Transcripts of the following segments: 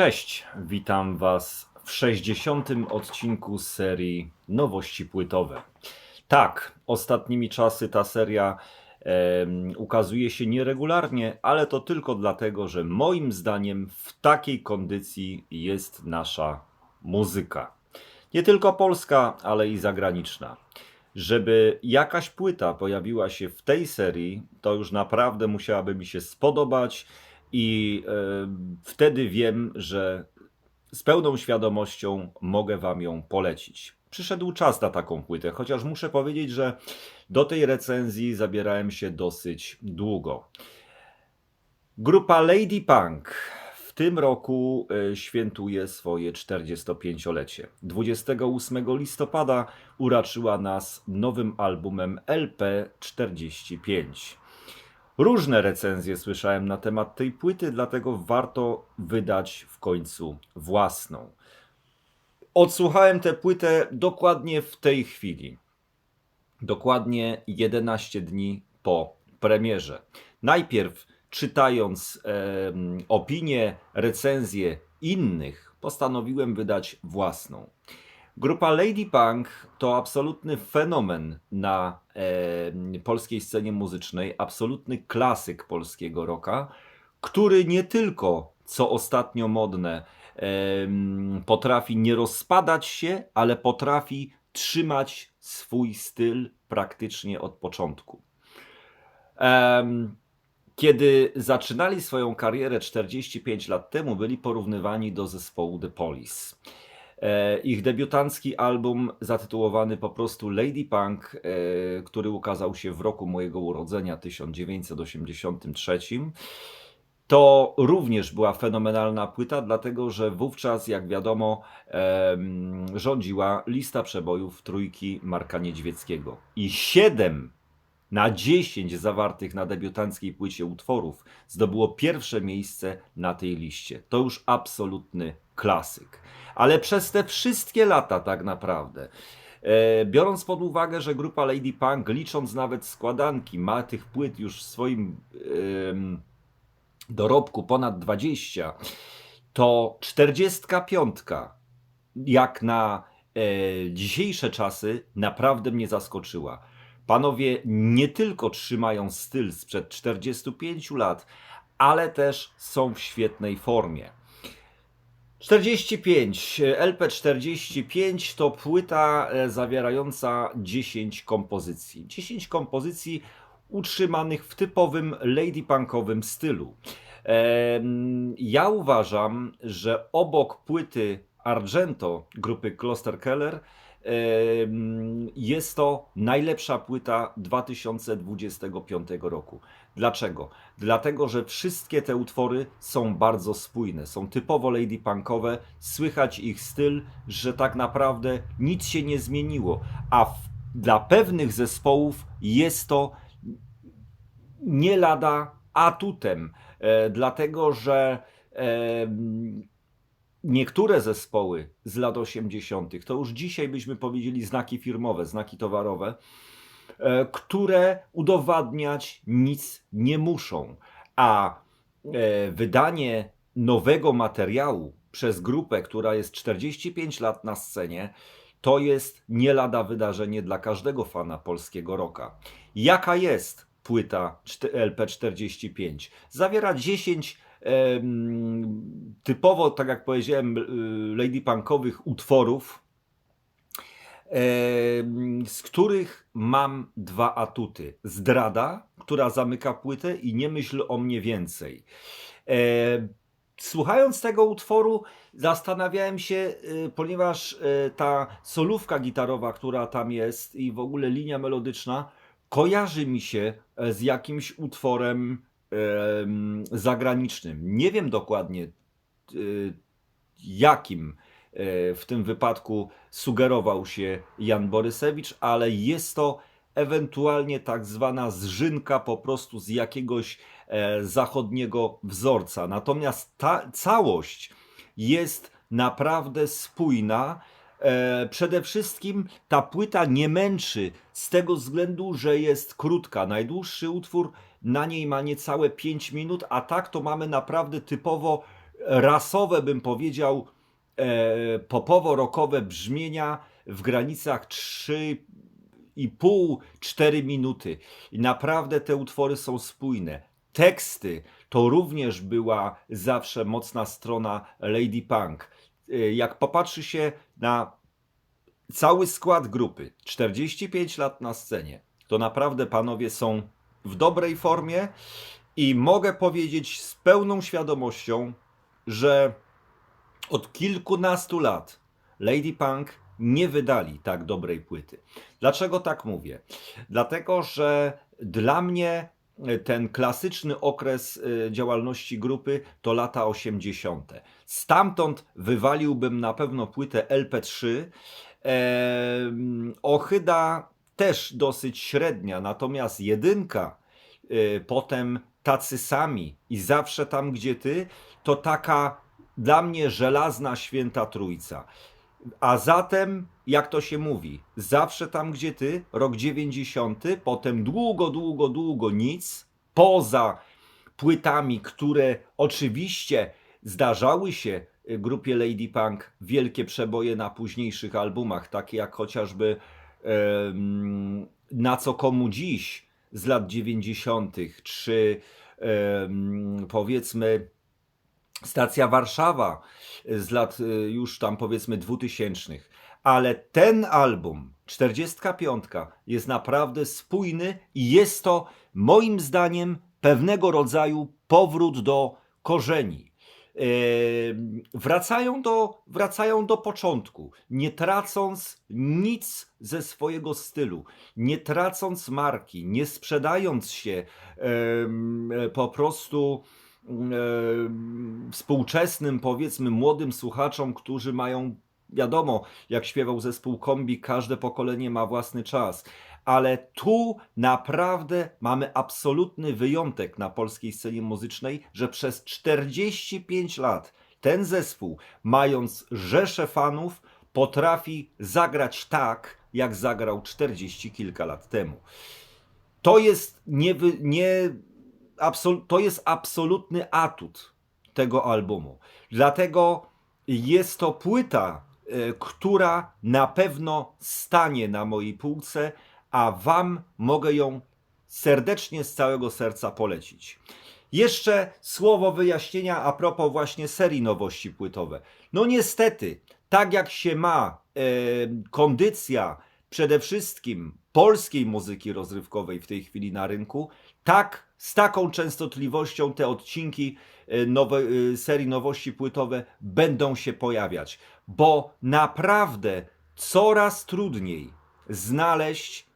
Cześć, witam Was w 60. odcinku serii Nowości Płytowe. Tak, ostatnimi czasy ta seria em, ukazuje się nieregularnie, ale to tylko dlatego, że moim zdaniem w takiej kondycji jest nasza muzyka. Nie tylko polska, ale i zagraniczna. Żeby jakaś płyta pojawiła się w tej serii, to już naprawdę musiałaby mi się spodobać i e, wtedy wiem, że z pełną świadomością mogę Wam ją polecić. Przyszedł czas na taką płytę, chociaż muszę powiedzieć, że do tej recenzji zabierałem się dosyć długo. Grupa Lady Punk w tym roku e, świętuje swoje 45-lecie. 28 listopada uraczyła nas nowym albumem LP45. Różne recenzje słyszałem na temat tej płyty, dlatego warto wydać w końcu własną. Odsłuchałem tę płytę dokładnie w tej chwili. Dokładnie 11 dni po premierze. Najpierw czytając em, opinie, recenzje innych, postanowiłem wydać własną. Grupa Lady Punk to absolutny fenomen na em, polskiej scenie muzycznej, absolutny klasyk polskiego rocka, który nie tylko, co ostatnio modne, em, potrafi nie rozpadać się, ale potrafi trzymać swój styl praktycznie od początku. Em, kiedy zaczynali swoją karierę 45 lat temu, byli porównywani do zespołu The Police. E, Ich debiutancki album zatytułowany po prostu Lady Punk, e, który ukazał się w roku mojego urodzenia 1983, to również była fenomenalna płyta, dlatego że wówczas, jak wiadomo, rządziła lista przebojów trójki Marka Niedźwieckiego. I 7 na 10 zawartych na debiutanckiej płycie utworów zdobyło pierwsze miejsce na tej liście. To już absolutny klasyk. Ale przez te wszystkie lata, tak naprawdę, e, biorąc pod uwagę, że grupa Lady Punk, licząc nawet składanki, ma tych płyt już w swoim em, dorobku ponad 20, to 45 jak na e, dzisiejsze czasy naprawdę mnie zaskoczyła. Panowie nie tylko trzymają styl sprzed 45 lat, ale też są w świetnej formie. 45, LP45 to płyta e, zawierająca 10 kompozycji. 10 kompozycji utrzymanych w typowym ladypunkowym stylu. Em, Ja uważam, że obok płyty Argento grupy Kloster Keller jest to najlepsza płyta 2025 roku. Dlaczego? Dlatego, że wszystkie te utwory są bardzo spójne, są typowo ladypunkowe, słychać ich styl, że tak naprawdę nic się nie zmieniło, a w, dla pewnych zespołów jest to nie lada atutem, e, dlatego że e, niektóre zespoły z lat 80., to już dzisiaj byśmy powiedzieli znaki firmowe, znaki towarowe, e, które udowadniać nic nie muszą. A e, wydanie nowego materiału przez grupę, która jest 45 lat na scenie, to jest nie lada wydarzenie dla każdego fana polskiego rocka. Jaka jest płyta czty- LP45? Zawiera 10 em, typowo, tak jak powiedziałem, y, ladypunkowych utworów, em, z których mam dwa atuty. Zdrada, która zamyka płytę i nie myśl o mnie więcej. Słuchając tego utworu, zastanawiałem się, y, ponieważ y, ta solówka gitarowa, która tam jest i w ogóle linia melodyczna, kojarzy mi się e, z jakimś utworem em, zagranicznym. Nie wiem dokładnie y, jakim e, w tym wypadku sugerował się Jan Borysewicz, ale jest to ewentualnie tak zwana zżynka po prostu z jakiegoś e, zachodniego wzorca. Natomiast ta całość jest naprawdę spójna. E, przede wszystkim ta płyta nie męczy z tego względu, że jest krótka. Najdłuższy utwór na niej ma niecałe 5 minut, a tak to mamy naprawdę typowo rasowe, bym powiedział, e, popowo-rokowe brzmienia w granicach 3,5-4 minuty. I naprawdę te utwory są spójne. Teksty to również była zawsze mocna strona Lady Punk. E, Jak popatrzy się na cały skład grupy, 45 lat na scenie, to naprawdę panowie są w dobrej formie i mogę powiedzieć z pełną świadomością, że od kilkunastu lat Lady Punk nie wydali tak dobrej płyty. Dlaczego tak mówię? Dlatego, że dla mnie ten klasyczny okres e, działalności grupy to lata 80. Stamtąd wywaliłbym na pewno płytę LP3. Em, Ochyda też dosyć średnia, natomiast jedynka, e, potem tacy sami i zawsze tam, gdzie ty, to taka dla mnie żelazna święta trójca. A zatem, jak to się mówi, zawsze tam, gdzie ty, rok 90, potem długo, długo, długo nic, poza płytami, które oczywiście zdarzały się y, grupie Lady Punk wielkie przeboje na późniejszych albumach, takie jak chociażby Na co komu dziś z lat 90., czy powiedzmy Stacja Warszawa z lat y, już tam powiedzmy 2000. Ale ten album, 45, jest naprawdę spójny i jest to moim zdaniem pewnego rodzaju powrót do korzeni. Wracają do, wracają do początku, nie tracąc nic ze swojego stylu, nie tracąc marki, nie sprzedając się po prostu współczesnym, powiedzmy, młodym słuchaczom, którzy mają, wiadomo, jak śpiewał zespół Kombi, każde pokolenie ma własny czas. Ale tu naprawdę mamy absolutny wyjątek na polskiej scenie muzycznej, że przez 45 lat ten zespół, mając rzesze fanów, potrafi zagrać tak, jak zagrał 40 kilka lat temu. To jest nie, nie absol- to jest absolutny atut tego albumu. Dlatego jest to płyta, e, która na pewno stanie na mojej półce, a Wam mogę ją serdecznie z całego serca polecić. Jeszcze słowo wyjaśnienia a propos właśnie serii nowości płytowe. No niestety, tak jak się ma e, kondycja przede wszystkim polskiej muzyki rozrywkowej w tej chwili na rynku, tak z taką częstotliwością te odcinki e, nowe, e, serii nowości płytowe będą się pojawiać, bo naprawdę coraz trudniej znaleźć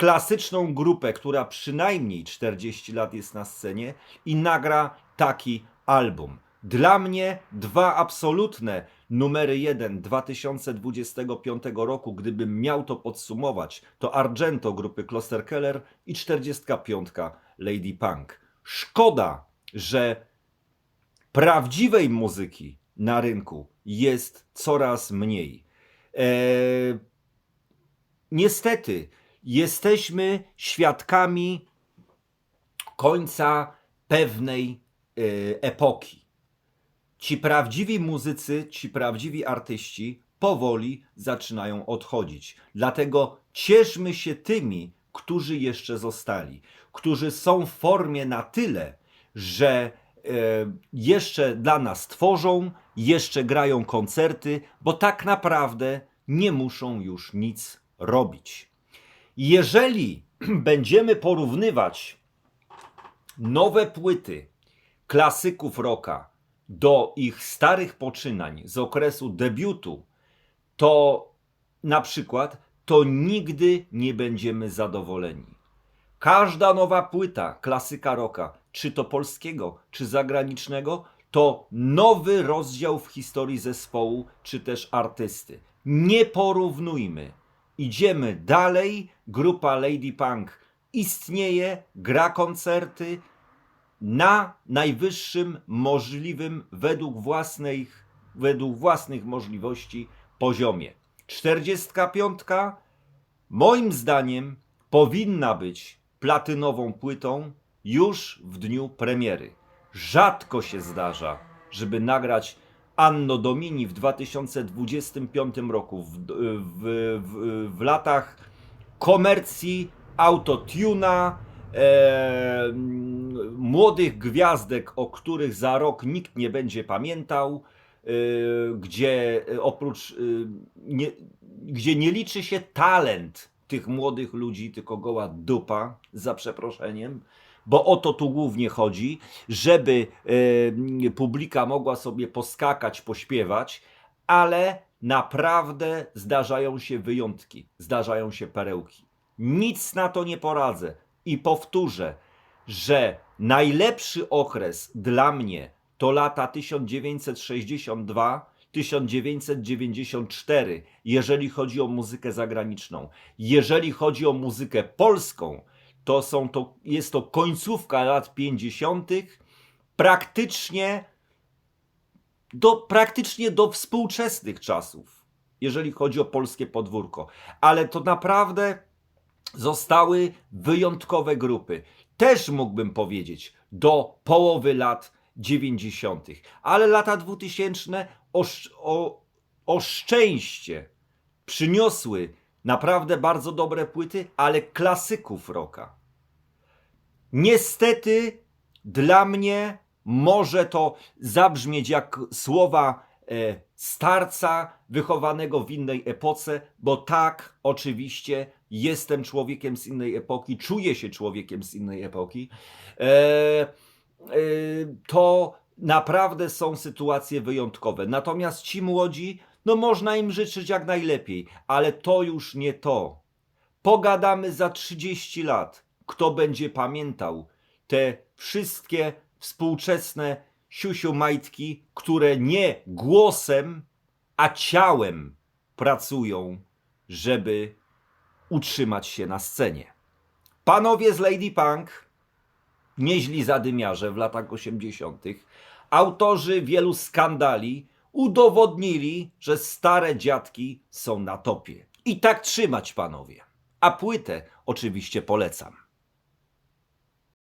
klasyczną grupę, która przynajmniej 40 lat jest na scenie i nagra taki album. Dla mnie dwa absolutne numery jeden 2025 roku, gdybym miał to podsumować, to Argento grupy Kloster Keller i 45 Lady Punk. Szkoda, że prawdziwej muzyki na rynku jest coraz mniej. Eee, niestety jesteśmy świadkami końca pewnej e, epoki. Ci prawdziwi muzycy, ci prawdziwi artyści powoli zaczynają odchodzić. Dlatego cieszmy się tymi, którzy jeszcze zostali, którzy są w formie na tyle, że e, jeszcze dla nas tworzą, jeszcze grają koncerty, bo tak naprawdę nie muszą już nic robić. Jeżeli będziemy porównywać nowe płyty klasyków rocka do ich starych poczynań z okresu debiutu, to na przykład to nigdy nie będziemy zadowoleni. Każda nowa płyta klasyka rocka, czy to polskiego, czy zagranicznego, to nowy rozdział w historii zespołu, czy też artysty. Nie porównujmy. Idziemy dalej. Grupa Lady Punk istnieje, gra koncerty na najwyższym możliwym według własnych, według własnych możliwości poziomie. 45 moim zdaniem powinna być platynową płytą już w dniu premiery. Rzadko się zdarza, żeby nagrać Anno Domini w 2025 roku, w, w, w, w latach komercji, autotuna, e, młodych gwiazdek, o których za rok nikt nie będzie pamiętał, e, gdzie e, oprócz, e, nie, gdzie nie liczy się talent tych młodych ludzi, tylko goła dupa, za przeproszeniem, bo o to tu głównie chodzi, żeby e, publika mogła sobie poskakać, pośpiewać, ale naprawdę zdarzają się wyjątki, zdarzają się perełki. Nic na to nie poradzę i powtórzę, że najlepszy okres dla mnie to lata 1962-1994, jeżeli chodzi o muzykę zagraniczną. Jeżeli chodzi o muzykę polską, to, są to jest to końcówka lat 50., praktycznie do, praktycznie do współczesnych czasów, jeżeli chodzi o polskie podwórko. Ale to naprawdę zostały wyjątkowe grupy. Też mógłbym powiedzieć do połowy lat 90., ale lata 2000 o, o, o szczęście przyniosły naprawdę bardzo dobre płyty, ale klasyków rocka. Niestety dla mnie może to zabrzmieć jak słowa e, starca wychowanego w innej epoce, bo tak, oczywiście, jestem człowiekiem z innej epoki, czuję się człowiekiem z innej epoki. E, e, to naprawdę są sytuacje wyjątkowe. Natomiast ci młodzi, no można im życzyć jak najlepiej, ale to już nie to. Pogadamy za 30 lat. Kto będzie pamiętał te wszystkie współczesne siusiu majtki, które nie głosem, a ciałem pracują, żeby utrzymać się na scenie. Panowie z Lady Punk, nieźli zadymiarze w latach 80., autorzy wielu skandali, udowodnili, że stare dziadki są na topie. I tak trzymać, panowie. A płytę oczywiście polecam.